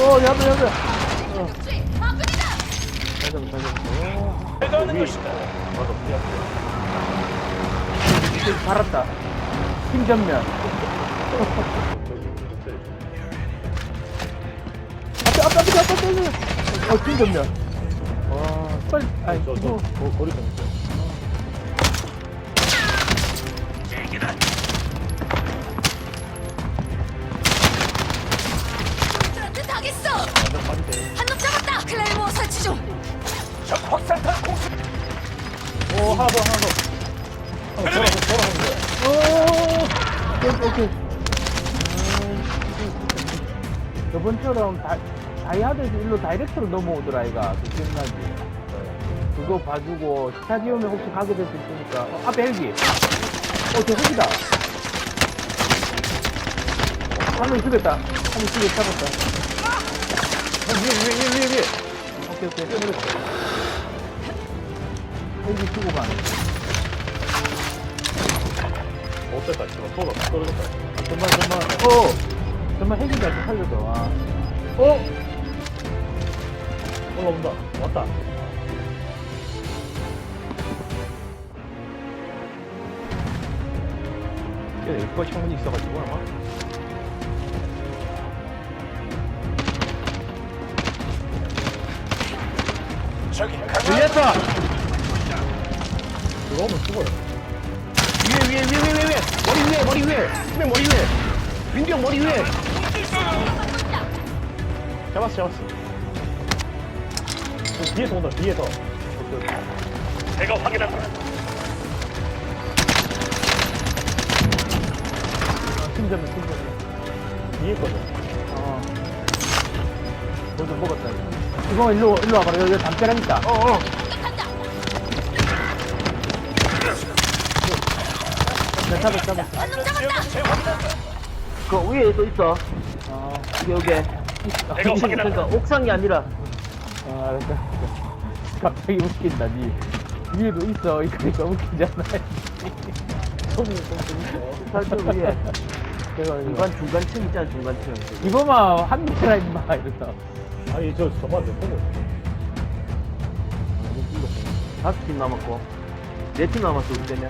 오, 야배, 야배. 목적지 파괴다. 잘 잡아, 잘 잡아. 오, 내가 하는 것이다. 맞아, 미안. 이제 살았다. 팀 전면. 앞에, 앞에, 앞에, 앞에, 앞에. 어, 팀 전면. 와, 빨리, 아니, 저, 저, 이거. 거, 거리 좀 있어요. 들한테 당했어. 완전 빠지대. 한놈 잡았다. 클레이모 설치 중. 적 확산탄 공수. 오, 하나 더, 하나 더. 하나 돌아서, 돌아서 오케이, 오케이. 음, 저번처럼 다, 다이아드에서 일로 다이렉트로 넘어오더라, 이가. 그 기억나지? 그거 봐주고, 스타디움에 혹시 가게 될 수 있으니까. 어, 앞에 헬기. 어, 저 헬기다. 한명 죽였다. 한명 죽여 잡았다. 어, 위에, 위에, 위에, 위에. 오케이, 오케이. 헬기 쓰고 가네. 어땠다, 지금. 쏟아, 떨어졌다. 정말, 정말. 어! 정말 헬기가 좀 살려줘. 와. 어? 올라온다. 왔다. 여기가 창문이 있어가지고 아마 들렸다 들어오면 죽어요. 위에 위에 위에 위에 위에 머리 위에 머리 위에 수명 머리 위에 민규 형 머리 위에 잡았어 잡았어 저 뒤에서 온다, 뒤에서. 내가 확인한다. 팀 전면, 팀 전면. 뒤에 거죠. 어. 먼저 먹었다. 이거 일로, 일로 와봐라. 여기 담벼락 있다. 어어 내 잡았, 잡았어. 한놈 잡았다. 그 위에 또 있어. 어, 여기 여기. 내가 확인한다. 그러니까 옥상이 아니라 아, 알았다. 갑자기 웃긴다, 니. 위에도 있어. 이러니까 웃기잖아. 살짝 위에 제가 이거. 중간 중간층 있잖아 중간층. 이거만 한 대라, 임마. 이러다. 아니, 저, 저만 내 보고. 다섯 팀 남았고 네 팀 남았어 우리 때문에.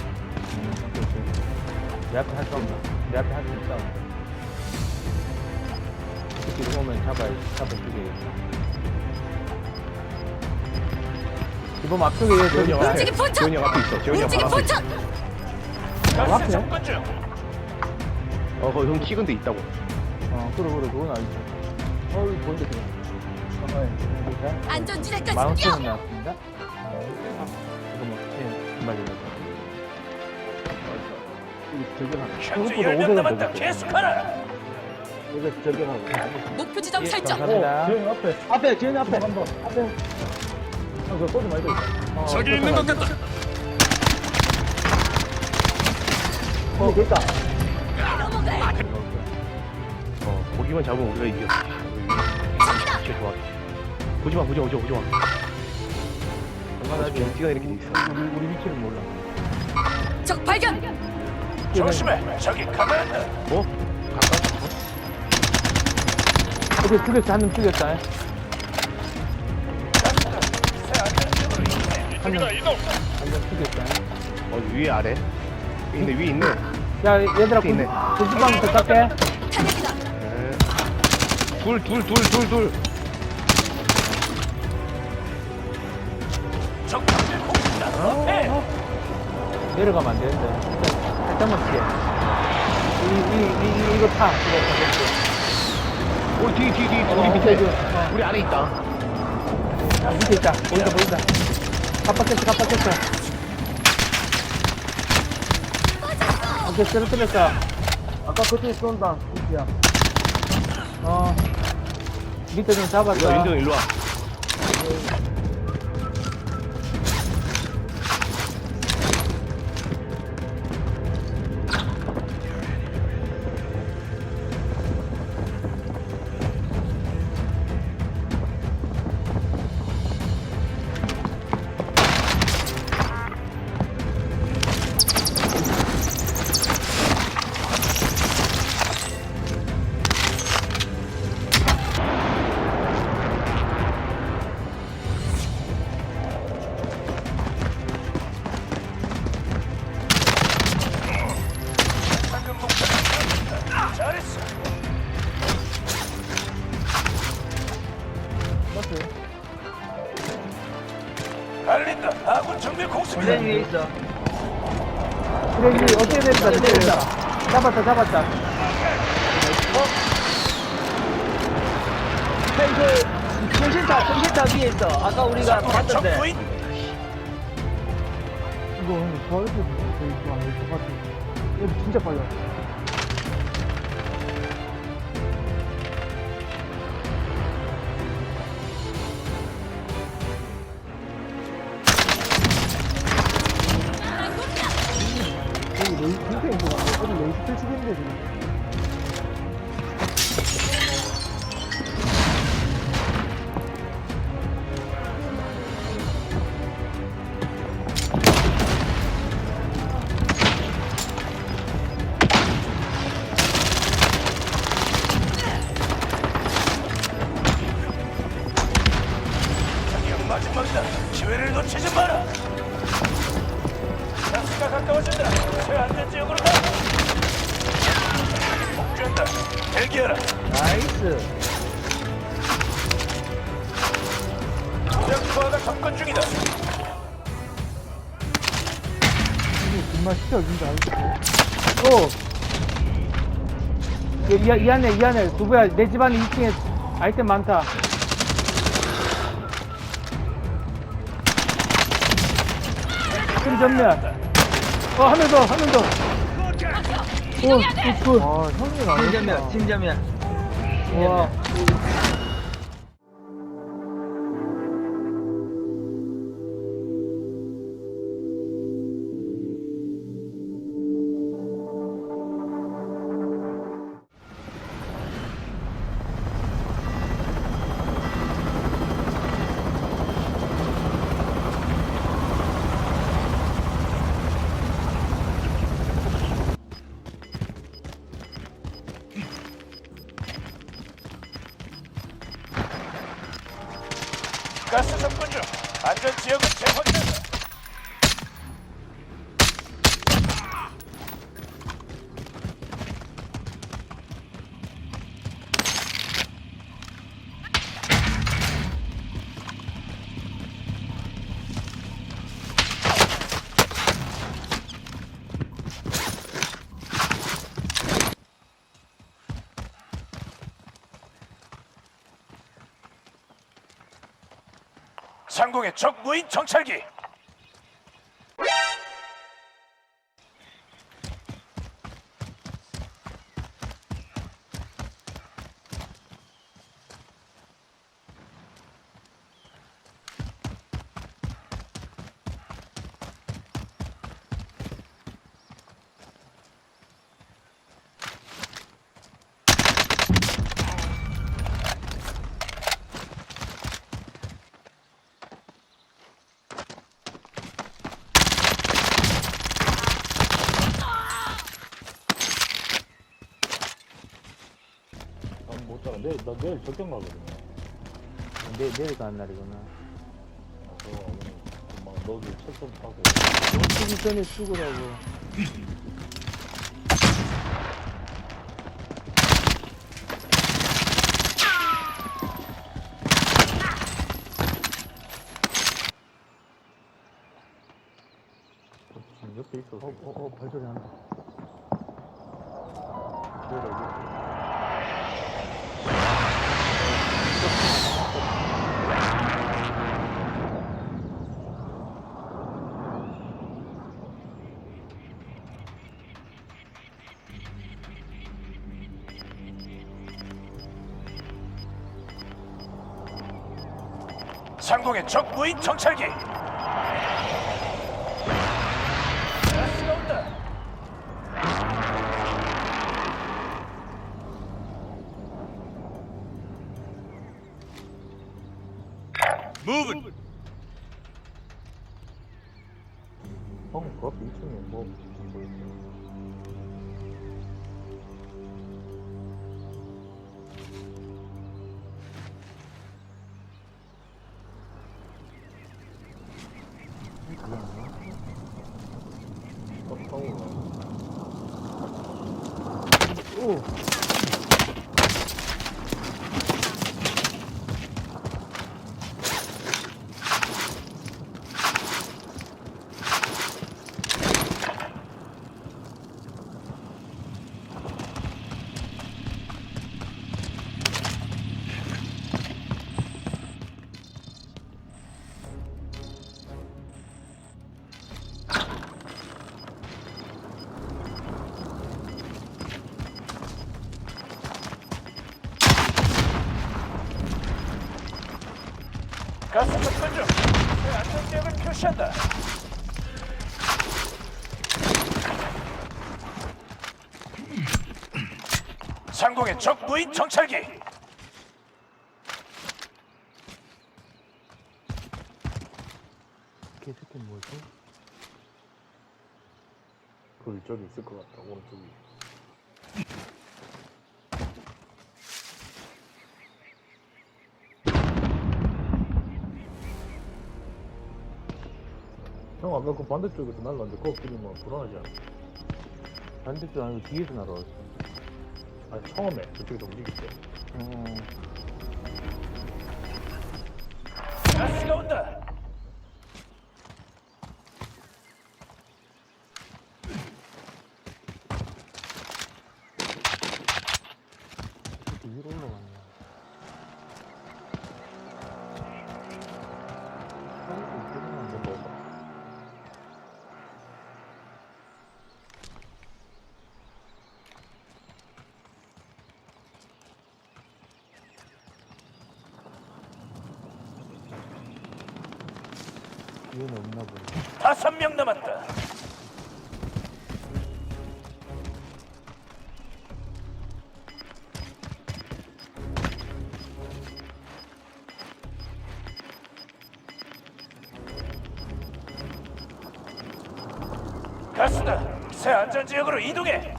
내 앞에 할수 없나? 내 앞에 할수 있다. 특히 오면 잡아야, 잡아 죽여야겠다. 이번 앞쪽에 얘 저기 있다. 움직임 포착. 재훈이 형 앞에 있어 형 움직임 바로 앞에 포착. 바로 앞에? 가스 접근 중. 어 거기 형 찍은 데 있다고 어, 그래, 그래, 그건 알지. 어, 이거 뭔데, 그래. 어, 예, 자, 만 안전지대까지 원천 뛰어. 원 나왔습니다. 이거 뭐, 예, 금발이네. 현재 그것보다 10명 500원 남았다. 더 계속하라. 여기 저기 하고. 목표 지점 예, 설정. 감사합니다. 지금 앞에. 앞에 지금 앞에. 한번 앞에. 아, 그거 쏘지 말고. 어, 저기 있는 것 같다. 어 됐다. 어 거기만 잡으면 우리가 이겨 진짜 좋아 보지마 보지마 보지마 보지마 얼마나 경기가 이렇게 돼 있어 우리, 우리 위치를 몰라. 적 발견. 조심해. 저기 가만한다. 어? 가까? 오케이, 죽였어. 한명 죽였다. 이쪽이다 이동. 한명 죽였다. 어 위에 아래 있네 위에 있네 야, 얘들아, 군, 있네. 군수방 부탁해. 탄약이다. 둘둘 둘 둘둘 적 방들 공수다. 앞에. 내려가면 안 되는데. 살짝만 피해. 이, 이, 이, 이, 이거 타. 이거 타. 우리 뒤 뒤뒤 어, 우리 밑에 어. 우리 안에 있다 아, 밑에 있다. 보인다, 보인다. 깜빡했어, 깜빡했어. 오케이, 쓰러뜨렸어. 아까 그쪽에 쏜다. 야. 어. 밑에 좀 잡았어. 야 윤정 일로 와 위에 있어. 쓰레기 어떻게 됩니까? 됐다. 잡았다, 잡았다. 그 정신타 정신타 위에 있어. 아까 우리가 적 봤던데. 이거 도와줄 수 있어. 안될것 같아. 여기 진짜 빨라. 정말 시켜준다, 알겠어. 어. 이, 이, 이 안에, 이 안에, 두부야, 내 집 안에 2층에 아이템 많다. 좀 전면. 어, 한 명 더, 한 명 더. 오, 굿, 굿. 아, 형님 팀전면 팀전면. 와. 상공의 적 무인 정찰기. 못 자가. 내일, 나 내일 절경 가거든요. 내, 내일 가는 날이구나. 그래서 오늘 막 너기 책좀 타고. 쓰기 전에 죽으라고. 옆에 있어. 어, 어, 어, 발소리 난다. 상공의 적 무인 정찰기. 형, 그 앞에 2층에 뭐, 뭐 있어. 어. 오! 가스 접근 중. 새 안전지역을 표시한다. 상공의 적 무인 정찰기. 개새끼 뭐지? 그 이쪽에 있을 것 같다 오른쪽이 아까 그 반대쪽에서 날라왔는데 그거 끼리면 불안하지 않아? 반대쪽 아니고 뒤에서 날아왔어. 아니 처음에 저쪽에서 움직일 때 어, 가스가 온다. 위로 올라갔네. 아이고, 이거는 뭐 먹어. 얘는 없나 보네. 다섯 명 남았다. 가스다. 새 안전 지역으로 이동해.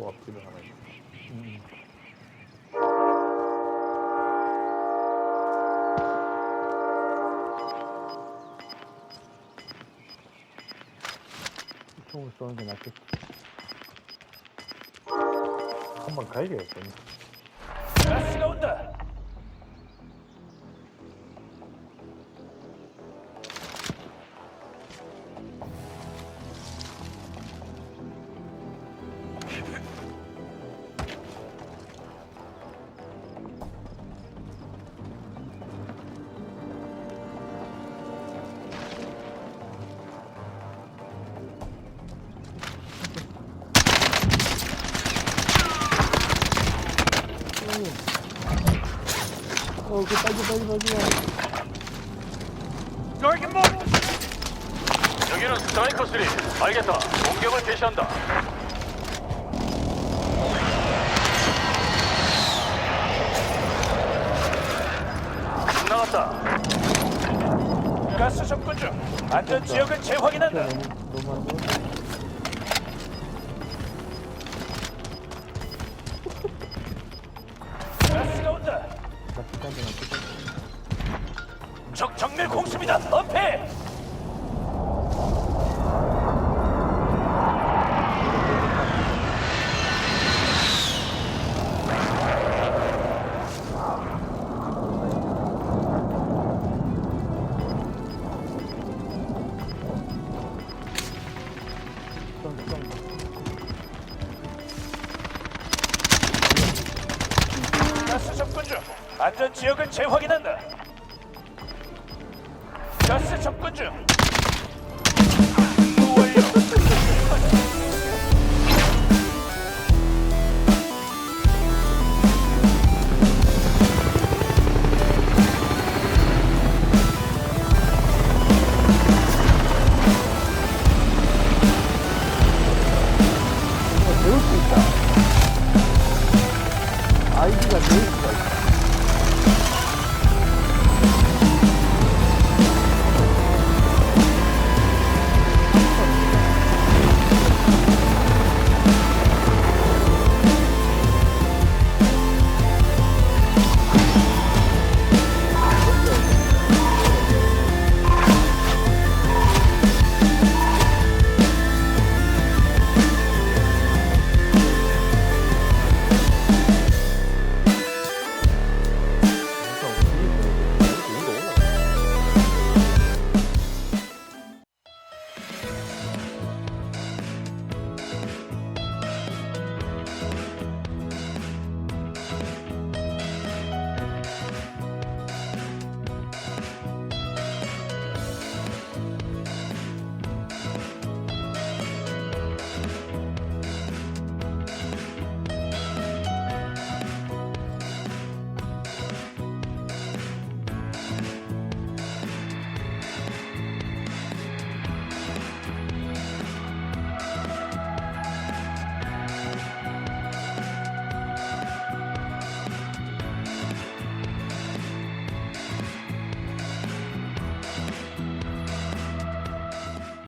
그 앞뒤를 하나 있어 음. 총을 쏘는 게 낫겠지. 한번 가야겠어 가스가 온다. 어, 그 빨리 빨리 빨리. 여기 뭐? 여기는 스트라이커 3. 알겠다. 공격을 개시한다. 나갔다. 가스 접근 중. 안전 지역을 재확인한다. 너무 너무 안좋 적 정밀 공습이다. 중. 안전 지역을 재확인한다. 这我